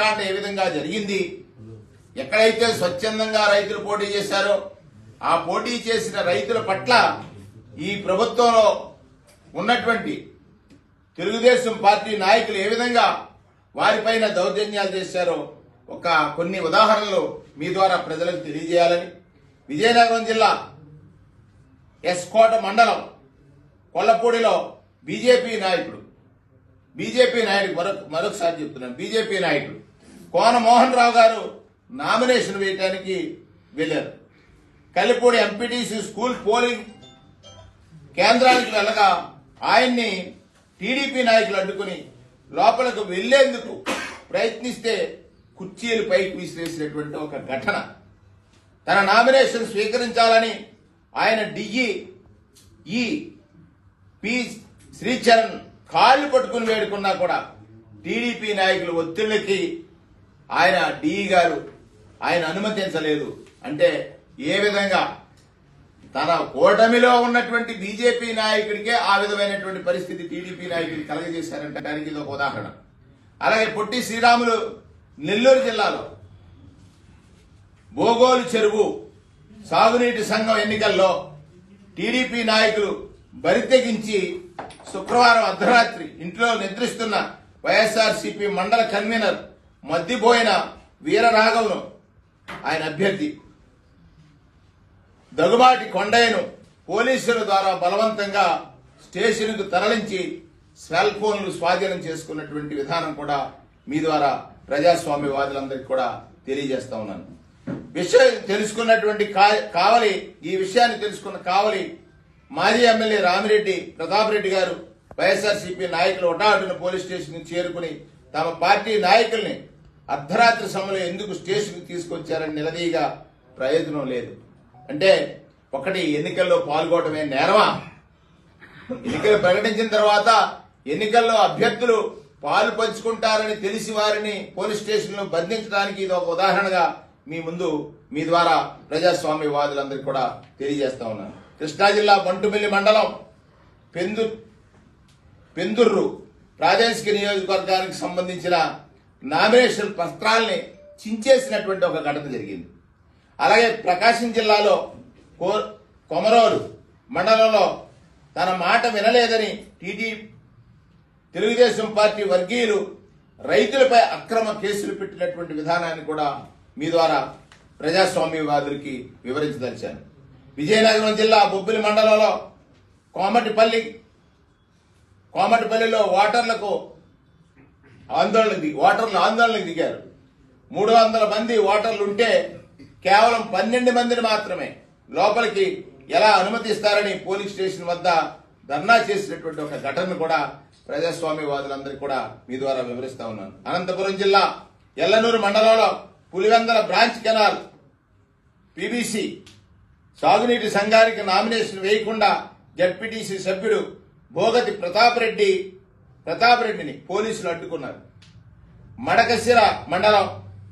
మాట్లాడిన ఏ విధంగా జరిగింది? ఎక్కడైతే స్వచ్ఛందంగా రైతులు పోటీ చేశారో ఆ పోటీ చేసిన రైతుల పట్ల ఈ ప్రభుత్వంలో ఉన్నటువంటి తెలుగుదేశం పార్టీ నాయకులు ఏ విధంగా వారిపైన దౌర్జన్యాలు చేశారో ఒక కొన్ని ఉదాహరణలు మీ ద్వారా ప్రజలకు తెలియజేయాలని విజయనగరం జిల్లా ఎస్కోట మండలం కొల్లపూడిలో బీజేపీ నాయకుడు బీజేపీ నాయకుడు మరొక మరొకసారి చెప్తున్నాను. బీజేపీ నాయకుడు కోన మోహన్ రావు గారు నామినేషన్ వేయటానికి వెళ్ళారు కలిపూడి ఎంపీటీసీ స్కూల్ పోలింగ్ కేంద్రానికి వెళ్ళగా ఆయన్ని టీడీపీ నాయకులు అడ్డుకుని లోపలకు వెళ్ళేందుకు ప్రయత్నిస్తే కుర్చీలు పైకి విసిరేసినటువంటి ఒక ఘటన. తన నామినేషన్ స్వీకరించాలని ఆయన డిఈ ఈ పి శ్రీచరణ్ కాళ్ళు పట్టుకుని వేడుకున్నా కూడా టీడీపీ నాయకులు ఒత్తిళ్ళకి ఆయన డిఈ గారు ఆయన అనుమతించలేదు. అంటే ఏ విధంగా? తన కూటమిలో ఉన్నటువంటి బీజేపీ నాయకుడికే ఆ విధమైనటువంటి పరిస్థితి టీడీపీ నాయకులు కలగజేశారంటే దానికి ఇది ఒక ఉదాహరణ. అలాగే పొట్టి శ్రీరాములు నెల్లూరు జిల్లాలో బోగోలు చెరువు సాగునీటి సంఘం ఎన్నికల్లో టీడీపీ నాయకులు బరితెగించి శుక్రవారం అర్ధరాత్రి ఇంట్లో నిద్రిస్తున్న వైఎస్ఆర్సీపీ మండల కన్వీనర్ మద్దిపోయిన వీరరాఘవను ఆయన అభ్యర్థి. దగుబాటి కొండయ్యను పోలీసుల ద్వారా బలవంతంగా స్టేషన్కు తరలించి సెల్ ఫోన్లు స్వాధీనం చేసుకున్నటువంటి విధానం కూడా మీ ద్వారా ప్రజాస్వామ్యవాదులందరికీ కూడా తెలియజేస్తా ఉన్నాను. విషయం తెలుసుకున్నటువంటి కా- కావలి ఈ విషయాన్ని తెలుసుకున్న కావలి మాజీ ఎమ్మెల్యే రామిరెడ్డి ప్రతాప్ రెడ్డి గారు వైఎస్ఆర్సీపీ నాయకులు ఒటాటున పోలీస్ స్టేషన్ చేరుకుని తమ పార్టీ నాయకుల్ని అర్ధరాత్రి సమయంలో ఎందుకు స్టేషన్ తీసుకొచ్చారని నిలదీయగా ప్రయోజనం లేదు. అంటే ఒకటి ఎన్నికల్లో పాల్గొనడమే నేరమా? ఎన్నికలు ప్రకటించిన తర్వాత ఎన్నికల్లో అభ్యర్థులు పాలు పంచుకుంటారని తెలిసి వారిని పోలీస్ స్టేషన్లో బంధించడానికి ఇది ఒక ఉదాహరణగా మీ ముందు మీ ద్వారా ప్రజాస్వామ్యవాదులందరికీ కూడా తెలియజేస్తా ఉన్నాను. కృష్ణా జిల్లా బంటుమిల్లి మండలం పెందు పెందుర్రు ప్రాదేశిక నియోజకవర్గానికి సంబంధించిన నామినేషన్ పత్రాల్ని చించేసినటువంటి ఒక ఘటన జరిగింది. అలాగే ప్రకాశం జిల్లాలో కో- కొమరోలు మండలంలో తన మాట వినలేదని టీడీ తెలుగుదేశం పార్టీ వర్గీయులు రైతులపై అక్రమ కేసులు పెట్టినటువంటి విధానాన్ని కూడా మీ ద్వారా ప్రజాస్వామ్యవాదులకి వివరించదలిచాను. విజయనగరం జిల్లా బొబ్బిలి మండలంలో కోమటిపల్లి కోమటిపల్లిలో ఓటర్లకు ఆందోళన ఓటర్లు ఆందోళనకు దిగారు. మూడు వందల మంది ఓటర్లు ఉంటే కేవలం పన్నెండు మందిని మాత్రమే లోపలికి ఎలా అనుమతిస్తారని పోలీస్ స్టేషన్ వద్ద ధర్నా చేసినటువంటి ఒక ఘటనను కూడా ప్రజాస్వామ్యవాదులందరికీ కూడా మీ ద్వారా వివరిస్తా ఉన్నాను. అనంతపురం జిల్లా ఎల్లనూరు మండలంలో పులివెందల బ్రాంచ్ కెనాల్ పీబీసీ సాగునీటి సంఘానికి నామినేషన్ వేయకుండా జడ్పీటీసీ సభ్యుడు భోగతి ప్రతాప్ రెడ్డి ప్రతాప్ రెడ్డిని పోలీసులు అడ్డుకున్నారు. మడకశిర మండలం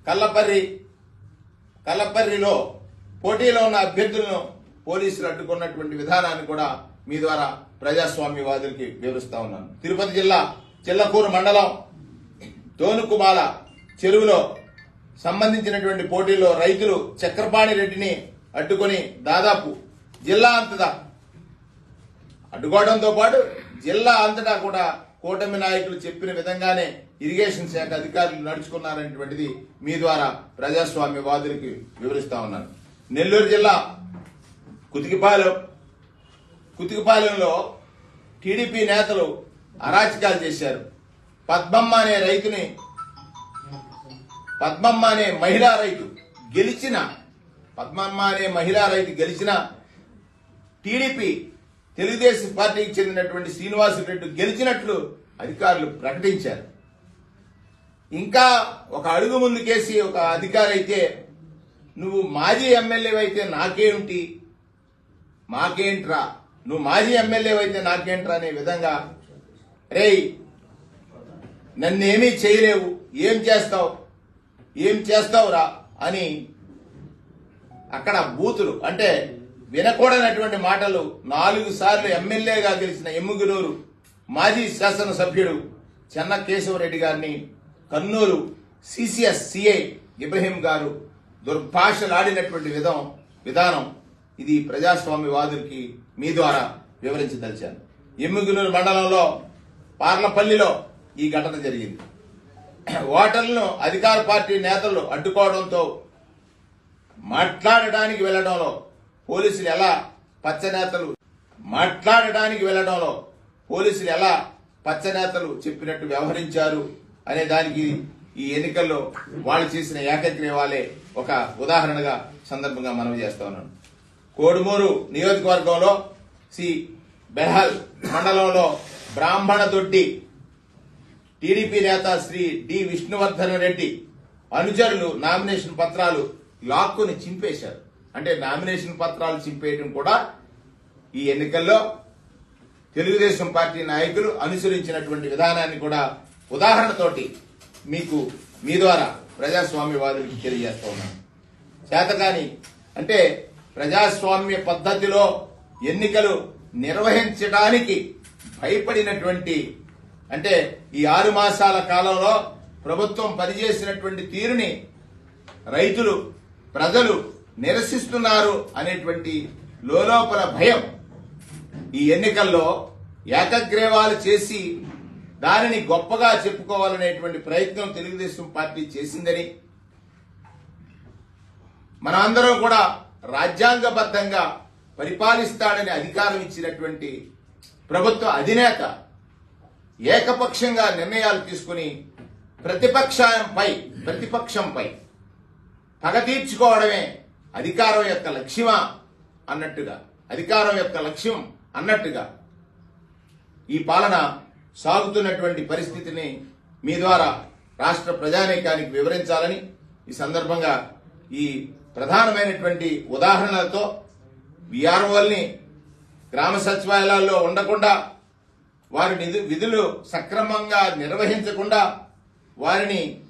కల్లపర్రి కల్లపర్రిలో పోటీలో ఉన్న అభ్యర్థులను పోలీసులు అడ్డుకున్నటువంటి విధానాన్ని కూడా మీ ద్వారా ప్రజాస్వామ్యవాదులకి వివరిస్తా ఉన్నాను. తిరుపతి జిల్లా చిల్లకూరు మండలం తోనుకుమాల చెరువులో సంబంధించినటువంటి పోటీలో రైతులు చక్రపాణి రెడ్డిని అడ్డుకొని దాదాపు జిల్లా అంతటా అడ్డుకోవడంతో పాటు జిల్లా అంతటా కూడా కూటమి నాయకులు చెప్పిన విధంగానే ఇరిగేషన్ శాఖ అధికారులు నడుచుకున్నారనేటువంటిది మీ ద్వారా ప్రజాస్వామ్యవాదులకి వివరిస్తా ఉన్నాను. నెల్లూరు జిల్లా కుతికిపాలెం కుతికిపాలెంలో టీడీపీ నేతలు అరాచకాలు చేశారు. పద్మమ్మ అనే రైతుని పద్మమ్మ అనే మహిళా రైతు గెలిచిన పద్మమ్మ అనే మహిళా రైతు గెలిచిన టీడీపీ తెలుగుదేశం పార్టీకి చెందినటువంటి శ్రీనివాసరెడ్డి గెలిచినట్లు అధికారులు ప్రకటించారు. ఇంకా ఒక అడుగు ముందుకేసి ఒక అధికారి అయితే నువ్వు మాజీ ఎమ్మెల్యేవైతే అయితే నాకేమిటి మాకేంట్రా? నువ్వు మాజీ ఎమ్మెల్యేవైతే అయితే నాకేంట్రా? అనే విధంగా రేయ్ నన్నేమీ చేయలేవు. ఏం చేస్తావు? ఏం చేస్తావురా? అని అక్కడ బూతులు అంటే వినకూడనటువంటి మాటలు నాలుగు సార్లు ఎమ్మెల్యేగా గెలిచిన ఎమ్ముగునూరు మాజీ శాసనసభ్యుడు చెన్న కేశవరెడ్డి గారిని కన్నూరు సిసిఎస్ సిఐ ఇబ్రహీం గారు దుర్భాషలాడినటువంటి విధం విధానం ఇది ప్రజాస్వామ్యవాదులకి మీ ద్వారా వివరించదలిచాను ఎమ్మిగులూరు మండలంలో పార్లపల్లిలో ఈ ఘటన జరిగింది. ఓటర్లను అధికార పార్టీ నేతలు అడ్డుకోవడంతో మాట్లాడడానికి వెళ్ళడంలో పోలీసులు ఎలా పచ్చనేతలు మాట్లాడడానికి వెళ్ళడంలో పోలీసులు ఎలా పచ్చనేతలు చెప్పినట్టు వ్యవహరించారు అనే దానికి ఈ ఎన్నికల్లో వాళ్ళు చేసిన ఏకగ్రీవాలే ఒక ఉదాహరణగా సందర్భంగా మనవి చేస్తా ఉన్నాను కోడుమూరు నియోజకవర్గంలో సి బెహల్ మండలంలో బ్రాహ్మణ దొడ్డి టీడీపీ నేత శ్రీ డి విష్ణువర్ధన్ రెడ్డి అనుచరులు నామినేషన్ పత్రాలు లాక్కుని చింపేశారు. అంటే నామినేషన్ పత్రాలు చింపేయడం కూడా ఈ ఎన్నికల్లో తెలుగుదేశం పార్టీ నాయకులు అనుసరించినటువంటి విధానాన్ని కూడా ఉదాహరణతోటి మీకు మీ ద్వారా ప్రజాస్వామ్యవాదులకి తెలియజేస్తా ఉన్నాను. చేతకాని అంటే ప్రజాస్వామ్య పద్ధతిలో ఎన్నికలు నిర్వహించడానికి భయపడినటువంటి అంటే ఈ ఆరు మాసాల కాలంలో ప్రభుత్వం పనిచేసినటువంటి తీరుని రైతులు ప్రజలు నిరసిస్తున్నారు అనేటువంటి లోలోపల భయం ఈ ఎన్నికల్లో ఏకగ్రీవాలు చేసి దానిని గొప్పగా చెప్పుకోవాలనేటువంటి ప్రయత్నం తెలుగుదేశం పార్టీ చేసిందని మనందరం కూడా రాజ్యాంగబద్ధంగా పరిపాలిస్తాడని అధికారం ఇచ్చినటువంటి ప్రభుత్వ అధినేత ఏకపక్షంగా నిర్ణయాలు తీసుకుని ప్రతిపక్షంపై ప్రతిపక్షంపై పగ తీర్చుకోవడమే అధికారం యొక్క లక్ష్యమా? అన్నట్టుగా. అధికారం యొక్క లక్ష్యం అన్నట్టుగా. ఈ పాలన సాగుతున్నటువంటి పరిస్థితిని మీ ద్వారా రాష్ట్ర ప్రజానీకానికి వివరించాలని ఈ సందర్భంగా ఈ ప్రధానమైనటువంటి ఉదాహరణలతో విఆర్ఓల్ని గ్రామ సచివాలయాల్లో ఉండకుండా వారి నిధు విధులు సక్రమంగా నిర్వహించకుండా వారిని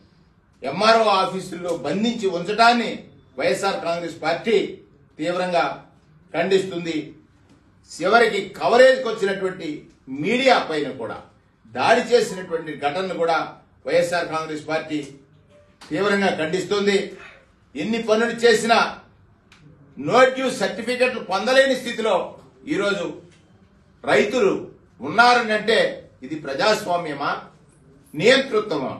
ఎంఆర్ఓ ఆఫీసుల్లో బంధించి ఉంచడాన్ని వైఎస్ఆర్ కాంగ్రెస్ పార్టీ తీవ్రంగా ఖండిస్తుంది. చివరికి కవరేజ్కి వచ్చినటువంటి మీడియా పైన కూడా దాడి చేసినటువంటి ఘటనను కూడా వైఎస్ఆర్ కాంగ్రెస్ పార్టీ తీవ్రంగా ఖండిస్తుంది. ఎన్ని పనులు చేసినా నో డ్యూ సర్టిఫికెట్లు పొందలేని స్థితిలో ఈరోజు రైతులు ఉన్నారని అంటే ఇది ప్రజాస్వామ్యమా? నియంతృత్వమా?